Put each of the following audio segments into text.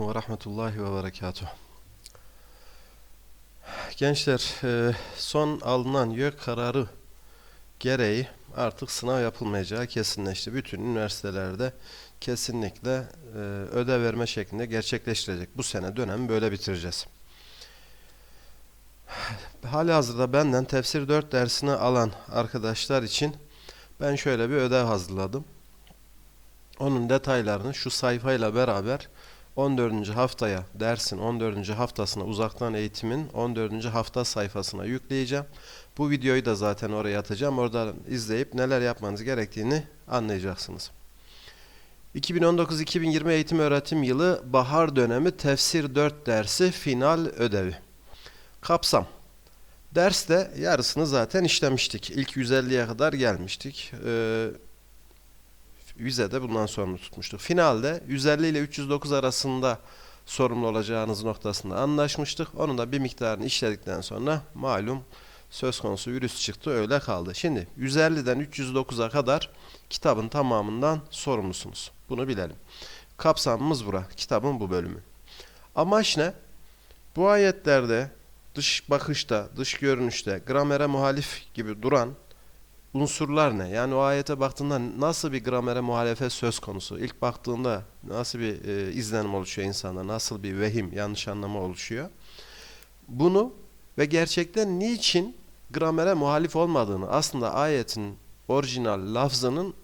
Aleyküm ve Rahmetullahi ve Berekatuhu. Gençler, e, son alınan YÖK kararı gereği artık sınav yapılmayacağı kesinleşti. Bütün üniversitelerde kesinlikle e, ödev verme şeklinde gerçekleştirecek. Bu sene dönemi böyle bitireceğiz. Halihazırda benden tefsir 4 dersini alan arkadaşlar için ben şöyle bir ödev hazırladım. Onun detaylarını şu sayfayla beraber 14. haftaya dersin 14. haftasına uzaktan eğitimin 14. hafta sayfasına yükleyeceğim. Bu videoyu da zaten oraya atacağım. Oradan izleyip neler yapmanız gerektiğini anlayacaksınız. 2019-2020 eğitim öğretim yılı bahar dönemi tefsir 4 dersi final ödevi. Kapsam. Derste yarısını zaten işlemiştik. İlk 150'ye kadar gelmiştik. Ee, vize de bundan sonra tutmuştuk. Finalde 150 ile 309 arasında sorumlu olacağınız noktasında anlaşmıştık. Onun da bir miktarını işledikten sonra malum söz konusu virüs çıktı öyle kaldı. Şimdi 150'den 309'a kadar kitabın tamamından sorumlusunuz. Bunu bilelim. Kapsamımız bura. Kitabın bu bölümü. Amaç ne? Bu ayetlerde dış bakışta, dış görünüşte, gramere muhalif gibi duran unsurlar ne? Yani o ayete baktığında nasıl bir gramere muhalefet söz konusu? İlk baktığında nasıl bir e, izlenim oluşuyor insanda? Nasıl bir vehim, yanlış anlama oluşuyor? Bunu ve gerçekten niçin gramere muhalif olmadığını aslında ayetin orijinal lafzının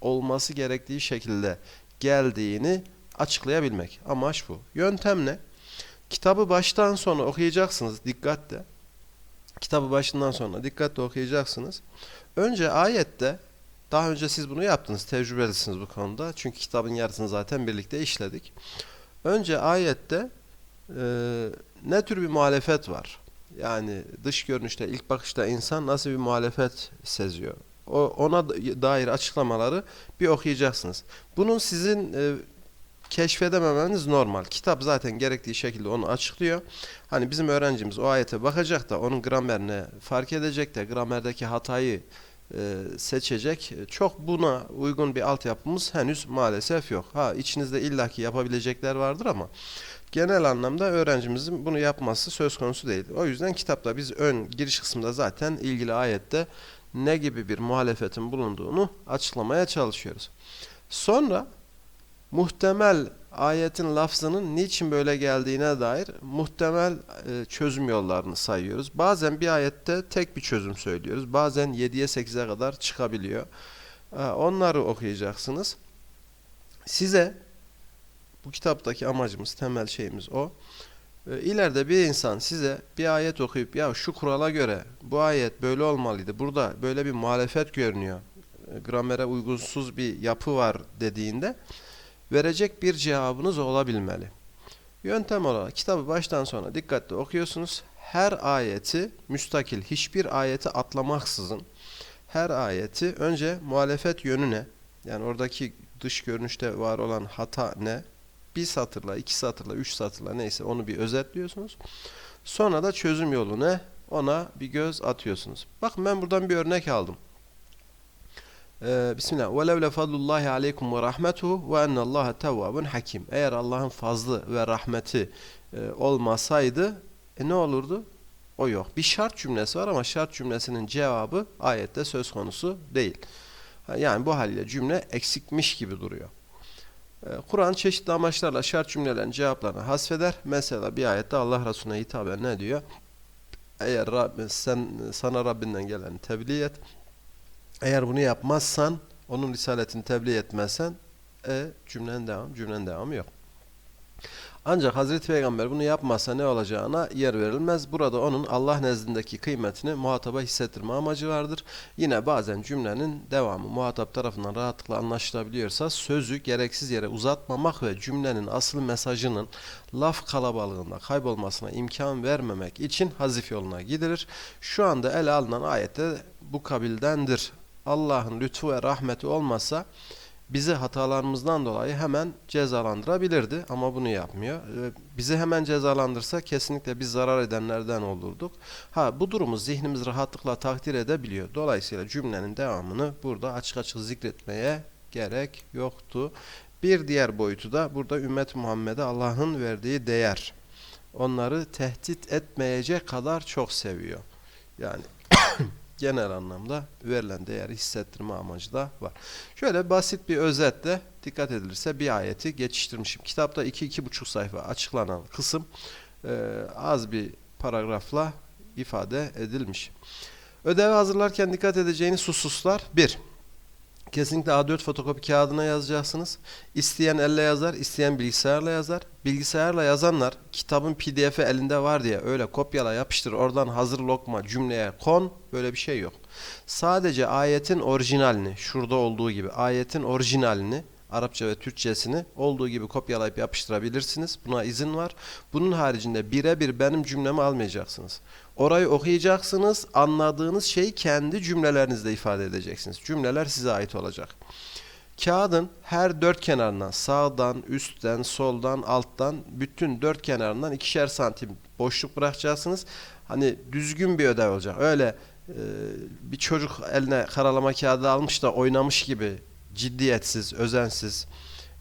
olması gerektiği şekilde geldiğini açıklayabilmek. Amaç bu. Yöntem ne? Kitabı baştan sona okuyacaksınız dikkatle. Kitabı başından sonra dikkatle okuyacaksınız. Önce ayette daha önce siz bunu yaptınız, tecrübelisiniz bu konuda. Çünkü kitabın yarısını zaten birlikte işledik. Önce ayette e, ne tür bir muhalefet var? Yani dış görünüşte, ilk bakışta insan nasıl bir muhalefet seziyor? O, ona dair açıklamaları bir okuyacaksınız. Bunun sizin e, keşfedememeniz normal. Kitap zaten gerektiği şekilde onu açıklıyor. Hani bizim öğrencimiz o ayete bakacak da onun gramerini fark edecek de gramerdeki hatayı e, seçecek. Çok buna uygun bir altyapımız henüz maalesef yok. Ha içinizde illaki yapabilecekler vardır ama genel anlamda öğrencimizin bunu yapması söz konusu değil. O yüzden kitapta biz ön giriş kısmında zaten ilgili ayette ne gibi bir muhalefetin bulunduğunu açıklamaya çalışıyoruz. Sonra muhtemel ayetin lafzının niçin böyle geldiğine dair muhtemel e, çözüm yollarını sayıyoruz. Bazen bir ayette tek bir çözüm söylüyoruz. Bazen 7'ye 8'e kadar çıkabiliyor. E, onları okuyacaksınız. Size bu kitaptaki amacımız, temel şeyimiz o. E, bir insan size bir ayet okuyup ya şu kurala göre bu ayet böyle olmalıydı. Burada böyle bir muhalefet görünüyor. E, gramere uygunsuz bir yapı var dediğinde verecek bir cevabınız olabilmeli. Yöntem olarak kitabı baştan sona dikkatli okuyorsunuz. Her ayeti müstakil, hiçbir ayeti atlamaksızın her ayeti önce muhalefet yönüne yani oradaki dış görünüşte var olan hata ne? Bir satırla, iki satırla, üç satırla neyse onu bir özetliyorsunuz. Sonra da çözüm yolu ne? Ona bir göz atıyorsunuz. Bakın ben buradan bir örnek aldım. Ee, Bismillah. Ve levle fadlullahi aleykum ve rahmetuhu ve ennallaha tevvabun hakim. Eğer Allah'ın fazlı ve rahmeti e, olmasaydı e, ne olurdu? O yok. Bir şart cümlesi var ama şart cümlesinin cevabı ayette söz konusu değil. Yani bu haliyle cümle eksikmiş gibi duruyor. E, Kur'an çeşitli amaçlarla şart cümlelerin cevaplarını hasfeder. Mesela bir ayette Allah Resulüne hitaben ne diyor? Eğer Rabbin, sen, sana Rabbinden gelen tebliğ et eğer bunu yapmazsan, onun risaletini tebliğ etmezsen, e, cümlenin devam, cümlenin devamı yok. Ancak Hazreti Peygamber bunu yapmazsa ne olacağına yer verilmez. Burada onun Allah nezdindeki kıymetini muhataba hissettirme amacı vardır. Yine bazen cümlenin devamı muhatap tarafından rahatlıkla anlaşılabiliyorsa sözü gereksiz yere uzatmamak ve cümlenin asıl mesajının laf kalabalığında kaybolmasına imkan vermemek için hazif yoluna gidilir. Şu anda ele alınan ayette bu kabildendir. Allah'ın lütfu ve rahmeti olmasa bizi hatalarımızdan dolayı hemen cezalandırabilirdi ama bunu yapmıyor. Bizi hemen cezalandırsa kesinlikle biz zarar edenlerden olurduk. Ha bu durumu zihnimiz rahatlıkla takdir edebiliyor. Dolayısıyla cümlenin devamını burada açık açık zikretmeye gerek yoktu. Bir diğer boyutu da burada ümmet Muhammed'e Allah'ın verdiği değer. Onları tehdit etmeyecek kadar çok seviyor. Yani genel anlamda verilen değeri hissettirme amacı da var. Şöyle basit bir özetle dikkat edilirse bir ayeti geçiştirmişim. Kitapta 2-2,5 sayfa açıklanan kısım e, az bir paragrafla ifade edilmiş. Ödevi hazırlarken dikkat edeceğiniz hususlar 1. Kesinlikle A4 fotokopi kağıdına yazacaksınız. İsteyen elle yazar, isteyen bilgisayarla yazar. Bilgisayarla yazanlar kitabın pdf'i elinde var diye öyle kopyala yapıştır oradan hazır lokma cümleye kon böyle bir şey yok. Sadece ayetin orijinalini şurada olduğu gibi ayetin orijinalini Arapça ve Türkçesini olduğu gibi kopyalayıp yapıştırabilirsiniz. Buna izin var. Bunun haricinde birebir benim cümlemi almayacaksınız. Orayı okuyacaksınız. Anladığınız şeyi kendi cümlelerinizde ifade edeceksiniz. Cümleler size ait olacak. Kağıdın her dört kenarından sağdan, üstten, soldan, alttan bütün dört kenarından ikişer santim boşluk bırakacaksınız. Hani düzgün bir ödev olacak. Öyle e, bir çocuk eline karalama kağıdı almış da oynamış gibi ciddiyetsiz, özensiz,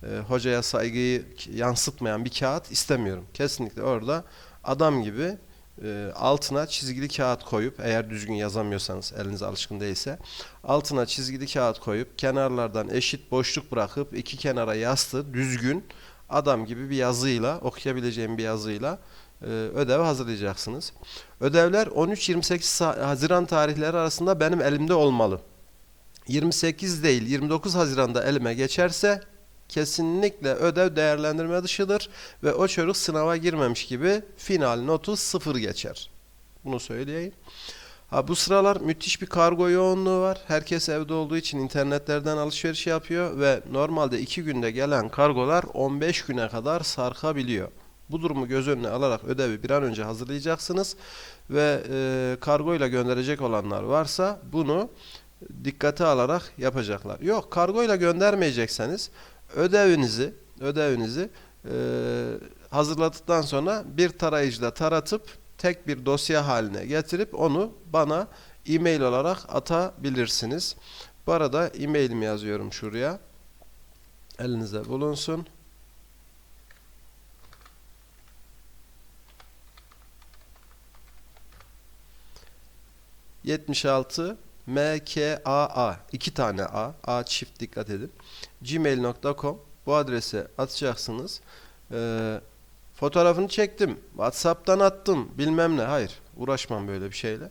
e, hocaya saygıyı yansıtmayan bir kağıt istemiyorum. Kesinlikle orada adam gibi e, altına çizgili kağıt koyup eğer düzgün yazamıyorsanız eliniz alışkın değilse altına çizgili kağıt koyup kenarlardan eşit boşluk bırakıp iki kenara yastı düzgün adam gibi bir yazıyla okuyabileceğim bir yazıyla e, ödev hazırlayacaksınız. Ödevler 13-28 Haziran tarihleri arasında benim elimde olmalı. 28 değil 29 Haziran'da elime geçerse kesinlikle ödev değerlendirme dışıdır ve o çocuk sınava girmemiş gibi final notu sıfır geçer. Bunu söyleyeyim. Ha, bu sıralar müthiş bir kargo yoğunluğu var. Herkes evde olduğu için internetlerden alışveriş yapıyor ve normalde 2 günde gelen kargolar 15 güne kadar sarkabiliyor. Bu durumu göz önüne alarak ödevi bir an önce hazırlayacaksınız ve e, kargo ile gönderecek olanlar varsa bunu dikkate alarak yapacaklar. Yok kargoyla göndermeyecekseniz ödevinizi ödevinizi e, hazırladıktan sonra bir tarayıcıda taratıp tek bir dosya haline getirip onu bana e-mail olarak atabilirsiniz. Bu arada e-mailimi yazıyorum şuraya. Elinize bulunsun. Yetmiş altı mkaa iki tane a. A çift dikkat edin. Gmail.com bu adrese atacaksınız. Ee, fotoğrafını çektim. Whatsapp'tan attım. Bilmem ne. Hayır uğraşmam böyle bir şeyle.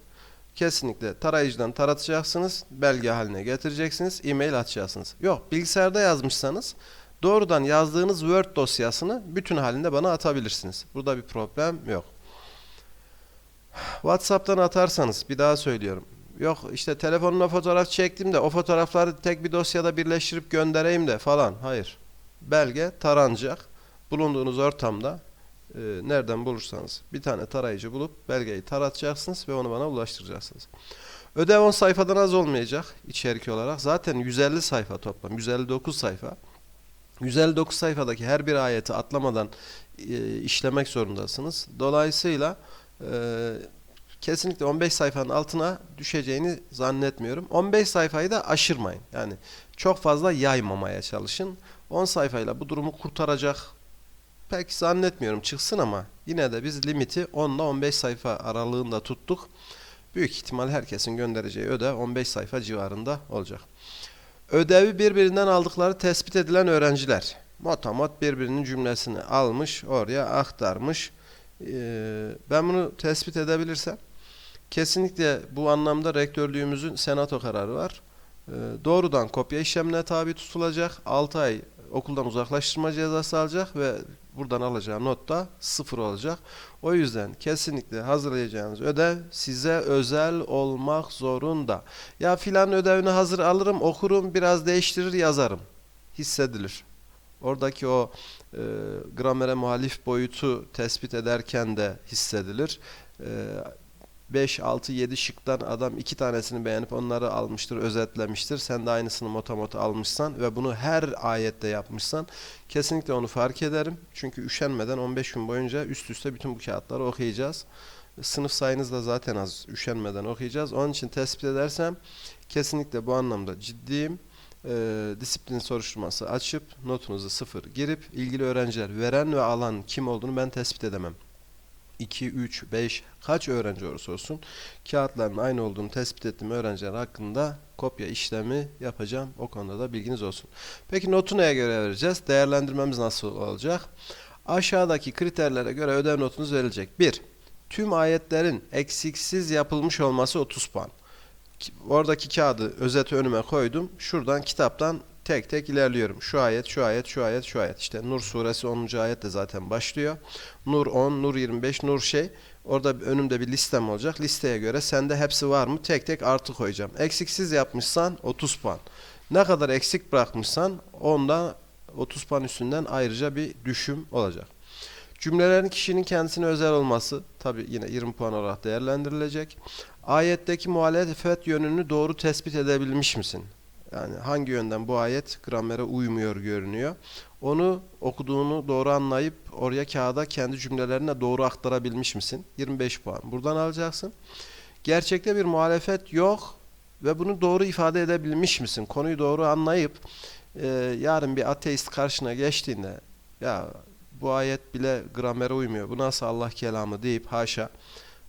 Kesinlikle tarayıcıdan taratacaksınız. Belge haline getireceksiniz. E-mail atacaksınız. Yok bilgisayarda yazmışsanız doğrudan yazdığınız word dosyasını bütün halinde bana atabilirsiniz. Burada bir problem yok. Whatsapp'tan atarsanız bir daha söylüyorum Yok işte telefonuna fotoğraf çektim de o fotoğrafları tek bir dosyada birleştirip göndereyim de falan. Hayır. Belge taranacak. Bulunduğunuz ortamda e, nereden bulursanız bir tane tarayıcı bulup belgeyi taratacaksınız ve onu bana ulaştıracaksınız. Ödev 10 sayfadan az olmayacak içerik olarak. Zaten 150 sayfa toplam. 159 sayfa. 159 sayfadaki her bir ayeti atlamadan e, işlemek zorundasınız. Dolayısıyla e, kesinlikle 15 sayfanın altına düşeceğini zannetmiyorum. 15 sayfayı da aşırmayın. Yani çok fazla yaymamaya çalışın. 10 sayfayla bu durumu kurtaracak pek zannetmiyorum çıksın ama yine de biz limiti 10 ile 15 sayfa aralığında tuttuk. Büyük ihtimal herkesin göndereceği ödev 15 sayfa civarında olacak. Ödevi birbirinden aldıkları tespit edilen öğrenciler motomot birbirinin cümlesini almış, oraya aktarmış. Ee, ben bunu tespit edebilirsem Kesinlikle bu anlamda rektörlüğümüzün senato kararı var. Ee, doğrudan kopya işlemine tabi tutulacak. 6 ay okuldan uzaklaştırma cezası alacak ve buradan alacağı not da sıfır olacak. O yüzden kesinlikle hazırlayacağınız ödev size özel olmak zorunda. Ya filan ödevini hazır alırım, okurum, biraz değiştirir, yazarım. Hissedilir. Oradaki o e, gramere muhalif boyutu tespit ederken de hissedilir. E, 5, 6, 7 şıktan adam iki tanesini beğenip onları almıştır, özetlemiştir. Sen de aynısını motomot almışsan ve bunu her ayette yapmışsan kesinlikle onu fark ederim. Çünkü üşenmeden 15 gün boyunca üst üste bütün bu kağıtları okuyacağız. Sınıf sayınız da zaten az. Üşenmeden okuyacağız. Onun için tespit edersem kesinlikle bu anlamda ciddiyim. e, disiplin soruşturması açıp notunuzu sıfır girip ilgili öğrenciler veren ve alan kim olduğunu ben tespit edemem. 2, 3, 5 kaç öğrenci olursa olsun kağıtların aynı olduğunu tespit ettiğim öğrenciler hakkında kopya işlemi yapacağım. O konuda da bilginiz olsun. Peki notu neye göre vereceğiz? Değerlendirmemiz nasıl olacak? Aşağıdaki kriterlere göre ödev notunuz verilecek. 1. Tüm ayetlerin eksiksiz yapılmış olması 30 puan. Ki- Oradaki kağıdı özeti önüme koydum. Şuradan kitaptan tek tek ilerliyorum. Şu ayet, şu ayet, şu ayet, şu ayet. İşte Nur suresi 10. ayetle zaten başlıyor. Nur 10, Nur 25, Nur şey. Orada önümde bir listem olacak. Listeye göre sende hepsi var mı? Tek tek artı koyacağım. Eksiksiz yapmışsan 30 puan. Ne kadar eksik bırakmışsan ondan 30 puan üstünden ayrıca bir düşüm olacak. Cümlelerin kişinin kendisine özel olması tabi yine 20 puan olarak değerlendirilecek. Ayetteki muhalefet yönünü doğru tespit edebilmiş misin? Yani hangi yönden bu ayet gramere uymuyor görünüyor. Onu okuduğunu doğru anlayıp oraya kağıda kendi cümlelerine doğru aktarabilmiş misin? 25 puan. Buradan alacaksın. Gerçekte bir muhalefet yok ve bunu doğru ifade edebilmiş misin? Konuyu doğru anlayıp e, yarın bir ateist karşına geçtiğinde ya bu ayet bile gramere uymuyor. Bu nasıl Allah kelamı deyip haşa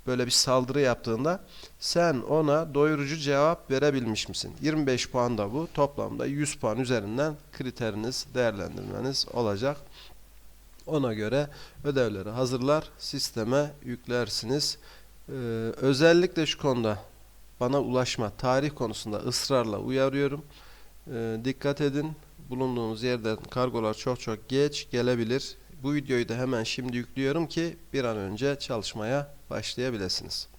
böyle bir saldırı yaptığında sen ona doyurucu cevap verebilmiş misin? 25 puan da bu. Toplamda 100 puan üzerinden kriteriniz, değerlendirmeniz olacak. Ona göre ödevleri hazırlar, sisteme yüklersiniz. Ee, özellikle şu konuda bana ulaşma, tarih konusunda ısrarla uyarıyorum. Ee, dikkat edin. Bulunduğunuz yerden kargolar çok çok geç gelebilir. Bu videoyu da hemen şimdi yüklüyorum ki bir an önce çalışmaya başlayabilirsiniz.